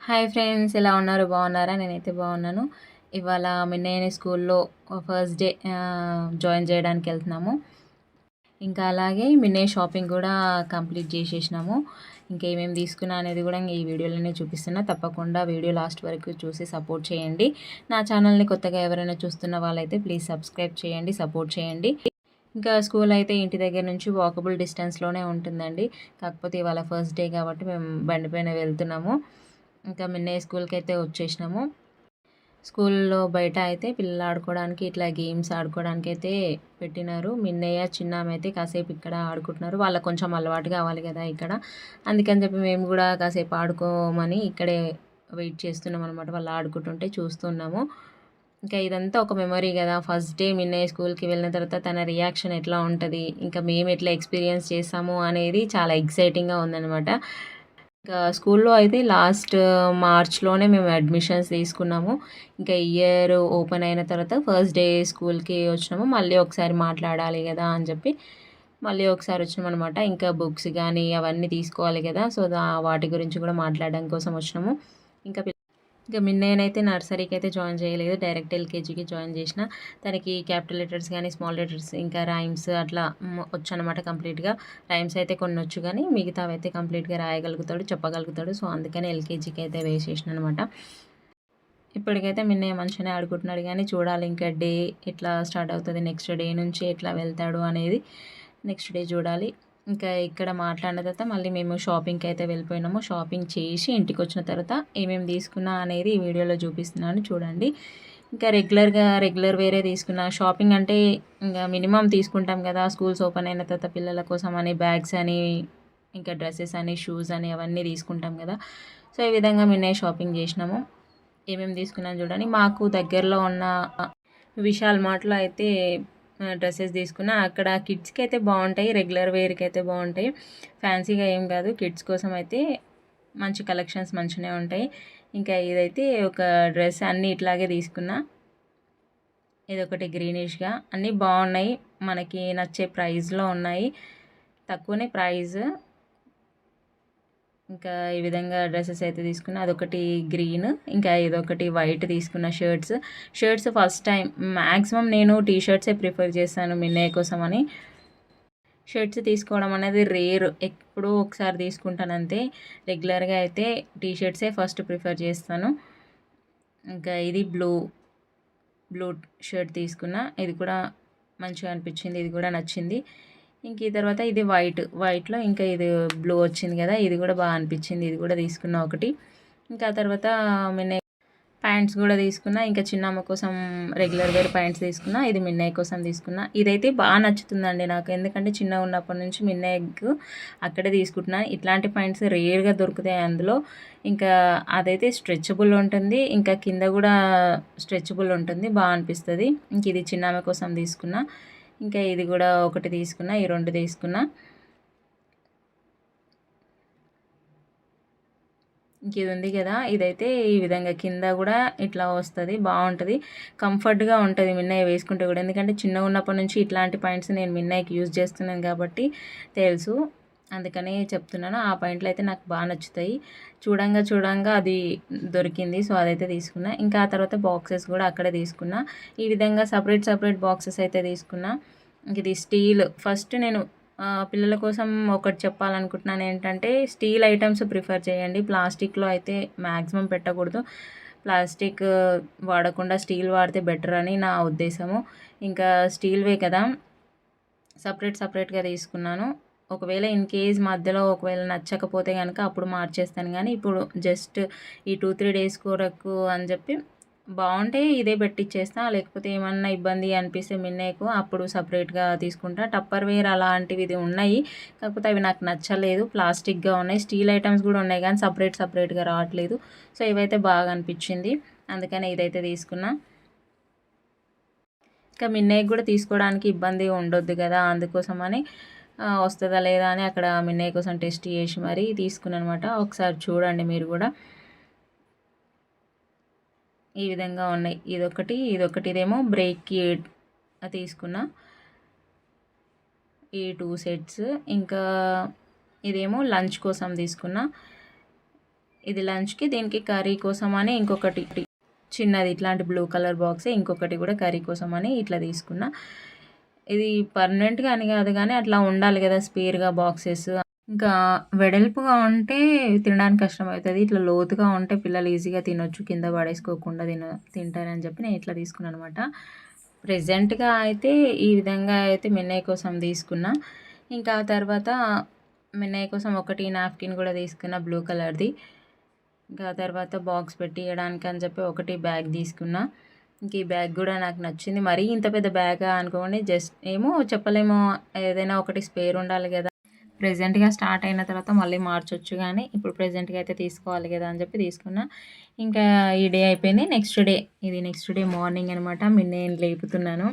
Hi friends ఎలా ఉన్నారు? బాగున్నారా? నేనైతే బాగున్నాను. ఇవాళ మిన్నయ్య స్కూల్లో ఫస్ట్ డే జాయిన్ చేయడానికి వెళ్తున్నాము. ఇంకా అలాగే మిన్నయ్య షాపింగ్ కూడా కంప్లీట్ చేసేసినాము. ఇంకా ఏమేమి తీసుకున్నా అనేది కూడా ఈ వీడియోలోనే చూపిస్తున్నా. తప్పకుండా వీడియో లాస్ట్ వరకు చూసి సపోర్ట్ చేయండి. నా ఛానల్ని కొత్తగా ఎవరైనా చూస్తున్న వాళ్ళైతే ప్లీజ్ సబ్స్క్రైబ్ చేయండి సపోర్ట్ చేయండి. ఇంకా స్కూల్ అయితే ఇంటి దగ్గర నుంచి వాకబుల్ డిస్టెన్స్లోనే ఉంటుందండి. కాకపోతే ఇవాళ ఫస్ట్ డే కాబట్టి మేము బండి పైన వెళ్తున్నాము. ఇంకా మిన్నయ్య స్కూల్కి అయితే వచ్చేసినాము. స్కూల్లో బయట అయితే పిల్లలు ఆడుకోవడానికి ఇట్లా గేమ్స్ ఆడుకోవడానికి అయితే పెట్టినారు. మిన్నయ్య చిన్న అయితే కాసేపు ఇక్కడ ఆడుకుంటున్నారు. వాళ్ళకి కొంచెం అలవాటు కావాలి కదా ఇక్కడ. అందుకని చెప్పి మేము కూడా కాసేపు ఆడుకోమని ఇక్కడే వెయిట్ చేస్తున్నాం అనమాట వాళ్ళు ఆడుకుంటుంటే చూస్తున్నాము. ఇంకా ఇదంతా ఒక మెమరీ కదా. ఫస్ట్ డే మిన్నయ్య స్కూల్కి వెళ్ళిన తర్వాత తన రియాక్షన్ ఎట్లా ఉంటుంది? ఇంకా మేము ఎట్లా ఎక్స్పీరియన్స్ చేసాము అనేది చాలా ఎక్సైటింగ్గా ఉందన్నమాట. ఇంకా స్కూల్లో అయితే లాస్ట్ మార్చ్లోనే మేము అడ్మిషన్స్ తీసుకున్నాము. ఇంకా ఇయర్ ఓపెన్ అయిన తర్వాత ఫస్ట్ డే స్కూల్కి వచ్చినాము. మళ్ళీ ఒకసారి మాట్లాడాలి కదా అని చెప్పి మళ్ళీ ఒకసారి వచ్చినాం అనమాట ఇంకా బుక్స్ కానీ అవన్నీ తీసుకోవాలి కదా సో వాటి గురించి కూడా మాట్లాడడం కోసం వచ్చినాము. ఇంకా ఇంకా మిన్నయ్యనైతే నర్సరీకి అయితే జాయిన్ చేయలేదు. డైరెక్ట్ ఎల్కేజీకి జాయిన్ చేసిన. తనకి క్యాపిటల్ లెటర్స్ కానీ స్మాల్ లెటర్స్ ఇంకా రైమ్స్ అట్లా వచ్చు అనమాట కంప్లీట్గా. రైమ్స్ అయితే కొన్ని వచ్చు కానీ మిగతావి అయితే కంప్లీట్గా రాయగలుగుతాడు చెప్పగలుగుతాడు. సో అందుకని ఎల్కేజీకి అయితే వేసేసిన అనమాట ఇప్పటికైతే మిన్నయ్య మంచిగానే ఆడుకుంటున్నాడు కానీ చూడాలి ఇంకా డే ఎట్లా స్టార్ట్ అవుతుంది నెక్స్ట్ డే నుంచి ఎట్లా వెళ్తాడు అనేది. నెక్స్ట్ డే చూడాలి. ఇంకా ఇక్కడ మాట్లాడిన తర్వాత మళ్ళీ మేము షాపింగ్కి అయితే వెళ్ళిపోయినాము. షాపింగ్ చేసి ఇంటికి వచ్చిన తర్వాత ఏమేమి తీసుకున్నా అనేది ఈ వీడియోలో చూపిస్తున్నాను. చూడండి. ఇంకా రెగ్యులర్గా రెగ్యులర్ వేరే తీసుకున్నా. షాపింగ్ అంటే ఇంకా మినిమం తీసుకుంటాం కదా. స్కూల్స్ ఓపెన్ అయిన తర్వాత పిల్లల కోసం అని బ్యాగ్స్ అని ఇంకా డ్రెస్సెస్ అని షూస్ అని అవన్నీ తీసుకుంటాం కదా. సో ఈ విధంగా మేమే షాపింగ్ చేసినాము. ఏమేమి తీసుకున్నాను చూడండి. మాకు దగ్గరలో ఉన్న విశాల్ మార్ట్లో అయితే డ్రెస్సెస్ తీసుకున్నా. అక్కడ కిడ్స్కి అయితే బాగుంటాయి రెగ్యులర్ వేర్కి అయితే బాగుంటాయి ఫ్యాన్సీగా ఏం కాదు. కిడ్స్ కోసం అయితే మంచి కలెక్షన్స్ మంచిగానే ఉంటాయి. ఇంకా ఇదైతే ఒక డ్రెస్ అన్నీ ఇట్లాగే తీసుకున్నా. ఇదొకటి ఒకటి గ్రీనిష్గా. అన్నీ బాగున్నాయి మనకి నచ్చే ప్రైస్లో ఉన్నాయి. తక్కువనే ప్రైజ్ ఇంకా ఈ విధంగా డ్రెస్సెస్ అయితే తీసుకున్నా. అదొకటి గ్రీన్ ఇంకా ఇదొకటి వైట్ తీసుకున్న shirts. Shirts first time maximum నేను టీ షర్ట్సే ప్రిఫర్ చేస్తాను మిన్నయ్య కోసం అని. షర్ట్స్ తీసుకోవడం అనేది రేర్. ఎప్పుడూ ఒకసారి తీసుకుంటాను అంతే రెగ్యులర్గా అయితే టీ షర్ట్సే ఫస్ట్ ప్రిఫర్ చేస్తాను. ఇంకా ఇది బ్లూ బ్లూ షర్ట్ తీసుకున్నా. ఇది కూడా మంచిగా అనిపించింది. ఇది కూడా నచ్చింది. ఇంక ఈ తర్వాత ఇది వైట్. వైట్లో ఇంకా ఇది బ్లూ వచ్చింది కదా ఇది కూడా బాగా అనిపించింది. ఇది కూడా తీసుకున్నా ఒకటి. ఇంకా తర్వాత మిన్నయ్య ప్యాంట్స్ కూడా తీసుకున్నా. ఇంకా చిన్నమ్మ కోసం రెగ్యులర్ వేర్ ప్యాంట్స్ తీసుకున్నా. ఇది మిన్నయ్య కోసం తీసుకున్నా. ఇదైతే బాగా నచ్చుతుందండి నాకు. ఎందుకంటే చిన్న ఉన్నప్పటి నుంచి మిన్నయ్యకు అక్కడే తీసుకుంటున్నా. ఇట్లాంటి ప్యాంట్స్ రేర్గా దొరుకుతాయి అందులో. ఇంకా అదైతే స్ట్రెచబుల్ ఉంటుంది. ఇంకా కింద కూడా స్ట్రెచబుల్ ఉంటుంది. బాగా అనిపిస్తుంది. ఇంక ఇది చిన్నమ్మ కోసం తీసుకున్నా. ఇంకా ఇది కూడా ఒకటి తీసుకున్నా ఈ రెండు తీసుకున్నా. ఇంక ఇది ఉంది కదా ఇదైతే ఈ విధంగా కింద కూడా ఇట్లా వస్తుంది బాగుంటుంది. కంఫర్ట్గా ఉంటుంది మిన్నయ్య వేసుకుంటే కూడా. ఎందుకంటే చిన్నగా ఉన్నప్పటి నుంచి ఇట్లాంటి పాయింట్స్ నేను మిన్నయ్యకి యూజ్ చేస్తున్నాను కాబట్టి తెలుసు. అందుకనే చెప్తున్నాను. ఆ పాయింట్లు అయితే నాకు బాగా నచ్చుతాయి. చూడంగా చూడంగా అది దొరికింది. సో అదైతే తీసుకున్నా. ఇంకా ఆ తర్వాత బాక్సెస్ కూడా అక్కడే తీసుకున్నా. ఈ విధంగా సపరేట్ సపరేట్ బాక్సెస్ అయితే తీసుకున్నా. ఇది స్టీల్. ఫస్ట్ నేను పిల్లల కోసం ఒకటి చెప్పాలనుకుంటున్నాను ఏంటంటే స్టీల్ ఐటమ్స్ ప్రిఫర్ చేయండి. ప్లాస్టిక్లో అయితే మ్యాక్సిమం పెట్టకూడదు. ప్లాస్టిక్ వాడకుండా స్టీల్ వాడితే బెటర్ అని నా ఉద్దేశము. ఇంకా స్టీల్వే కదా. సపరేట్ సపరేట్గా తీసుకున్నాను. ఒకవేళ ఇన్ కేస్ మధ్యలో ఒకవేళ నచ్చకపోతే కనుక అప్పుడు మార్చేస్తాను. కానీ ఇప్పుడు జస్ట్ ఈ టూ త్రీ డేస్ కొరకు అని చెప్పి బాగుంటే ఇదే పెట్టిచ్చేస్తా. లేకపోతే ఏమన్నా ఇబ్బంది అనిపిస్తే మిన్నేకు అప్పుడు సపరేట్గా తీసుకుంటా. టప్పర్ వేర్ అలాంటివి ఇది ఉన్నాయి. కాకపోతే అవి నాకు నచ్చలేదు. ప్లాస్టిక్గా ఉన్నాయి. స్టీల్ ఐటమ్స్ కూడా ఉన్నాయి కానీ సపరేట్ సపరేట్గా రావట్లేదు. సో ఇవైతే బాగా అనిపించింది. అందుకని ఇదైతే తీసుకున్నా. ఇంకా మిన్నయ్యకి కూడా తీసుకోవడానికి ఇబ్బంది ఉండొద్దు కదా అందుకోసమని వస్తుందా లేదా అని అక్కడ మిన్నయ్య కోసం టెస్ట్ చేసి మరీ తీసుకున్నాను అనమాట ఒకసారి చూడండి మీరు కూడా. ఈ విధంగా ఉన్నాయి. ఇదొకటి ఇదొకటి ఇదేమో బ్రేక్కి తీసుకున్నా ఈ టూ సెట్స్. ఇంకా ఇదేమో లంచ్ కోసం తీసుకున్నా. ఇది లంచ్కి దీనికి కర్రీ కోసం అని ఇంకొకటి చిన్నది ఇట్లాంటి బ్లూ కలర్ బాక్స్ ఇంకొకటి కూడా కర్రీ కోసం అని ఇట్లా తీసుకున్నా. ఇది పర్మనెంట్గా అని కాదు కానీ అట్లా ఉండాలి కదా స్పేర్గా బాక్సెస్. ఇంకా వెడల్పుగా ఉంటే తినడానికి కష్టం అవుతుంది ఇట్లా లోతుగా ఉంటే పిల్లలు ఈజీగా తినొచ్చు. కింద పడేసుకోకుండా తిన తింటారని చెప్పి నేను ఇట్లా తీసుకున్నాను అనమాట ప్రజెంట్గా అయితే ఈ విధంగా అయితే మిన్నయ్య కోసం తీసుకున్నా. ఇంకా తర్వాత మిన్నయ్య కోసం ఒకటి నాప్కిన్ కూడా తీసుకున్న బ్లూ కలర్ది. ఇంకా ఆ తర్వాత బాక్స్ పెట్టి ఇవ్వడానికి అని చెప్పి ఒకటి బ్యాగ్ తీసుకున్నా. ఇంక ఈ బ్యాగ్ కూడా నాకు నచ్చింది. మరీ ఇంత పెద్ద బ్యాగా అనుకోండి జస్ట్ ఏమో చెప్పలేము ఏదైనా ఒకటి స్పేర్ ఉండాలి కదా. ప్రజెంట్గా స్టార్ట్ అయిన తర్వాత మళ్ళీ మార్చొచ్చు కానీ ఇప్పుడు ప్రజెంట్గా అయితే తీసుకోవాలి కదా అని చెప్పి తీసుకున్నా. ఇంకా ఈ డే అయిపోయింది. నెక్స్ట్ డే ఇది నెక్స్ట్ డే మార్నింగ్ అనమాట మిన్నే లేపుతున్నాను.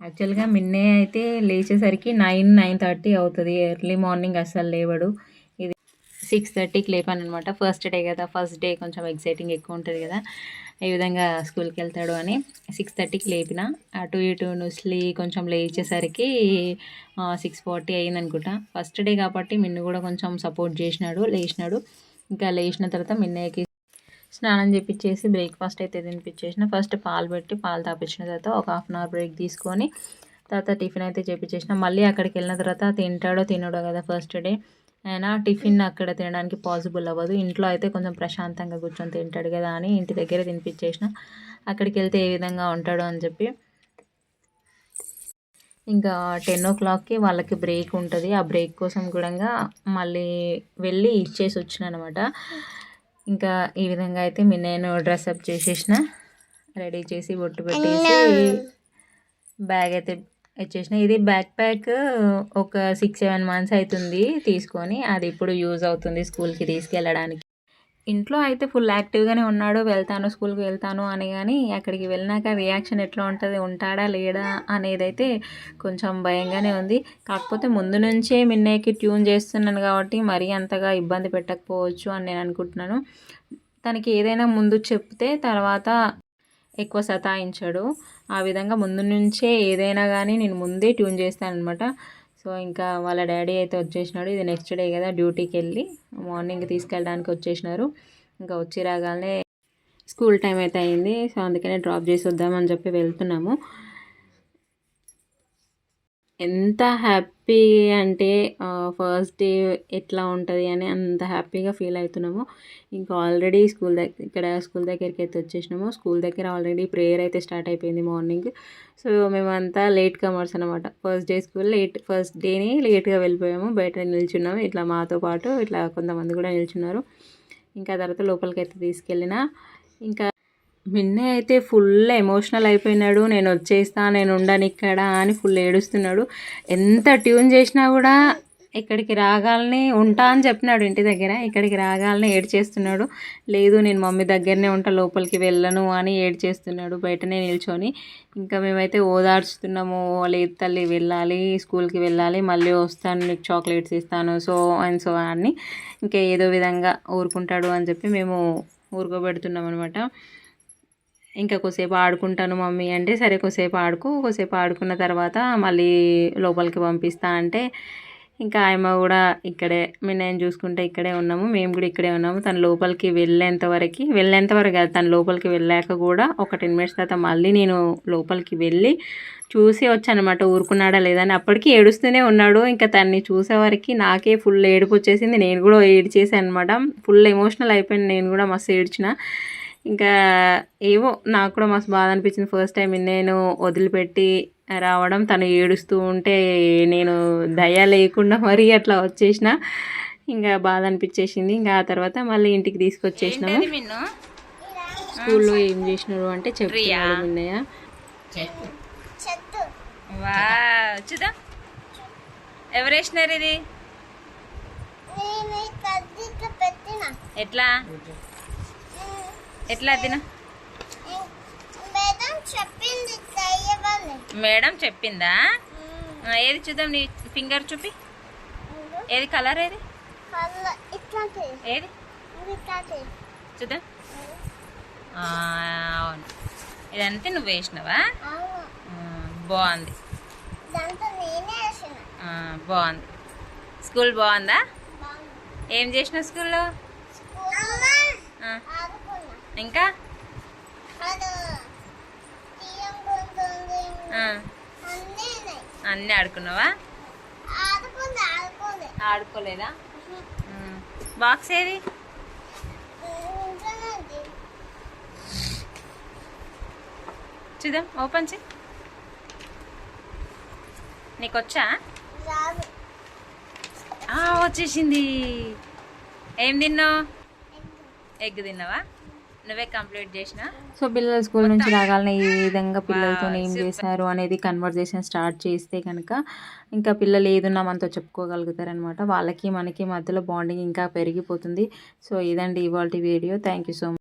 యాక్చువల్గా మిన్నే అయితే లేచేసరికి నైన్ నైన్ థర్టీ అవుతుంది. ఎర్లీ మార్నింగ్ అస్సలు లేవడు. ఇది సిక్స్ థర్టీకి లేపాను అనమాట ఫస్ట్ డే కదా. ఫస్ట్ డే కొంచెం ఎక్సైటింగ్ ఎక్కువ ఉంటుంది కదా. ఏ విధంగా స్కూల్కి వెళ్తాడు అని సిక్స్ థర్టీకి లేపిన. అటు ఇటు నుస్లి కొంచెం లేచేసరికి సిక్స్ ఫార్టీ అయింది అనుకుంటా ఫస్ట్ డే కాబట్టి మిన్ను కూడా కొంచెం సపోర్ట్ చేసినాడు లేచినాడు. ఇంకా లేచిన తర్వాత మిన్నయ్యకి స్నానం చేపించేసి బ్రేక్ఫాస్ట్ అయితే తినిపించేసిన ఫస్ట్ పాలు పెట్టి పాలు తాపించిన తర్వాత ఒక హాఫ్ అన్ అవర్ బ్రేక్ తీసుకొని తర్వాత టిఫిన్ అయితే చేపించేసిన మళ్ళీ అక్కడికి వెళ్ళిన తర్వాత తింటాడో తినడో కదా ఫస్ట్ డే అయినా టిఫిన్ అక్కడ తినడానికి పాసిబుల్ అవ్వదు. ఇంట్లో అయితే కొంచెం ప్రశాంతంగా కూర్చొని తింటాడు కదా అని ఇంటి దగ్గర తినిపించేసిన. అక్కడికి వెళ్తే ఏ విధంగా ఉంటాడో అని చెప్పి. ఇంకా టెన్ ఓ క్లాక్కి వాళ్ళకి బ్రేక్ ఉంటుంది. ఆ బ్రేక్ కోసం కూడా మళ్ళీ వెళ్ళి ఇచ్చేసి వచ్చిన అనమాట. ఇంకా ఈ విధంగా అయితే మీ నేను డ్రెస్అప్ చేసేసిన. రెడీ చేసి బొట్టు పెట్టేసి బ్యాగ్ అయితే ఇచ్చేసిన ఇది బ్యాక్ ప్యాక్ ఒక సిక్స్ సెవెన్ మంత్స్ అవుతుంది తీసుకొని. అది ఇప్పుడు యూజ్ అవుతుంది స్కూల్కి తీసుకెళ్ళడానికి. ఇంట్లో అయితే ఫుల్ యాక్టివ్గానే ఉన్నాడు. వెళ్తాను స్కూల్కి వెళ్తాను అని కానీ అక్కడికి వెళ్ళినాక రియాక్షన్ ఎట్లా ఉంటుంది ఉంటాడా లేడా అనేది అయితే కొంచెం భయంగానే ఉంది. కాకపోతే ముందు నుంచే మిన్నయ్యకి ట్యూన్ చేస్తున్నాను కాబట్టి మరీ అంతగా ఇబ్బంది పెట్టకపోవచ్చు అని నేను అనుకుంటున్నాను. తనకి ఏదైనా ముందు చెప్తే తర్వాత ఎక్కువ సతాయించాడు. ఆ విధంగా ముందు నుంచే ఏదైనా కానీ నేను ముందే ట్యూన్ చేస్తాను అనమాట సో ఇంకా వాళ్ళ డాడీ అయితే వచ్చేసినాడు. ఇది నెక్స్ట్ డే కదా డ్యూటీకి వెళ్ళి మార్నింగ్ తీసుకెళ్ళడానికి వచ్చేసినారు. ఇంకా వచ్చి రాగానే స్కూల్ టైం అయితే అయింది. సో అందుకనే డ్రాప్ చేసి వద్దామని చెప్పి వెళ్తున్నాము. ఎంత హ్యాపీ అంటే ఫస్ట్ డే ఎట్లా ఉంటుంది అని అంత హ్యాపీగా ఫీల్ అవుతున్నాము. ఇంకా ఆల్రెడీ స్కూల్ దగ్గర ఇక్కడ స్కూల్ దగ్గరికి అయితే వచ్చేసినాము. స్కూల్ దగ్గర ఆల్రెడీ ప్రేయర్ అయితే స్టార్ట్ అయిపోయింది మార్నింగ్. సో మేమంతా లేట్ కమర్స్ అనమాట first day school late first డేని లేట్గా వెళ్ళిపోయాము. బయట నిల్చున్నాము ఇట్లా మాతో పాటు ఇట్లా కొంతమంది కూడా నిల్చున్నారు. ఇంకా తర్వాత లోపలికి అయితే తీసుకెళ్ళిన. ఇంకా మిన్నే అయితే ఫుల్ ఎమోషనల్ అయిపోయినాడు. నేను వచ్చేస్తా నేను ఉండను ఇక్కడ అని ఫుల్ ఏడుస్తున్నాడు. ఎంత ట్యూన్ చేసినా కూడా ఇక్కడికి రాగాలని ఉంటా అని చెప్పినాడు ఇంటి దగ్గర. ఇక్కడికి రాగాలని ఏడ్ చేస్తున్నాడు లేదు నేను మమ్మీ దగ్గరనే ఉంటా లోపలికి వెళ్ళను అని ఏడ్ చేస్తున్నాడు బయటనే నిల్చొని. ఇంకా మేమైతే ఓదార్చుతున్నాము. లేదు తల్లి వెళ్ళాలి స్కూల్కి వెళ్ళాలి మళ్ళీ వస్తాను నీకు చాక్లెట్స్ ఇస్తాను సో అండ్ సో అని. ఇంకా ఏదో విధంగా ఊరుకుంటాడు అని చెప్పి మేము ఊరుకోబెడుతున్నాం అనమాట ఇంకా కొద్దిసేపు ఆడుకుంటాను మమ్మీ అంటే సరే కొద్దిసేపు ఆడుకో కొద్దిసేపు ఆడుకున్న తర్వాత మళ్ళీ లోపలికి పంపిస్తా అంటే ఇంకా ఆయమ్మ కూడా ఇక్కడే మేము చూసుకుంటే ఇక్కడే ఉన్నాము మేము కూడా ఇక్కడే ఉన్నాము. తన లోపలికి వెళ్ళేంత వరకు వెళ్ళేంత వరకు కాదు తన లోపలికి వెళ్ళాక కూడా ఒక టెన్ మినిట్స్ తర్వాత మళ్ళీ నేను లోపలికి వెళ్ళి చూసి వచ్చానమాట ఊరుకున్నాడా లేదని అప్పటికి ఏడుస్తూనే ఉన్నాడు. ఇంకా తన్ని చూసేవారికి నాకే ఫుల్ ఏడుపు వచ్చేసింది. నేను కూడా ఏడ్చేసాను అనమాట ఫుల్ ఎమోషనల్ అయిపోయింది నేను కూడా మస్తు ఏడ్చిన. ఇంకా ఏవో నాకు కూడా మస్తు బాధ అనిపించింది. ఫస్ట్ టైం నేను వదిలిపెట్టి రావడం తను ఏడుస్తూ ఉంటే నేను దయ లేకుండా మరీ అట్లా వచ్చేసిన. ఇంకా బాధ అనిపించేసింది. ఇంకా ఆ తర్వాత మళ్ళీ ఇంటికి తీసుకొచ్చేసినాము స్కూల్లో ఏం చేసినారు అంటే చెప్తున్నాడు మిన్నయ్య చూదా ఎవరు వేసినారు ఇది? ఎట్లా? ఎట్లా తిన మేడం చెప్పిందా ఏది చూద్దాం నీ ఫింగర్ చూపి. ఏది? కలర్ ఏది? ఏది? చూద్దాం. అవును. ఇదంతా నువ్వు వేసినావా? బాగుంది. బాగుంది. స్కూల్ బాగుందా? ఏం చేసినావు స్కూల్లో? ఇంకా? అన్నీ ఆడుకున్నావా? ఆడుకోలేదా? బాక్స్ ఏది? చూద్దాం ఓపెన్ చేయి. నీకు వచ్చా వచ్చేసింది. ఏం తిన్నావు? ఎగ్ తిన్నావా? నువ్వే కంప్లీట్ చేసినా? సో పిల్లలు స్కూల్ నుంచి రాగానే ఈ విధంగా పిల్లలతో ఏం చేశారు అనేది కన్వర్జేషన్ స్టార్ట్ చేస్తే కనుక ఇంకా పిల్లలు ఏదున్నా మనతో చెప్పుకోగలుగుతారనమాట వాళ్ళకి మనకి మధ్యలో బాండింగ్ ఇంకా పెరిగిపోతుంది. సో ఇదండి ఇవాళ video thank you so much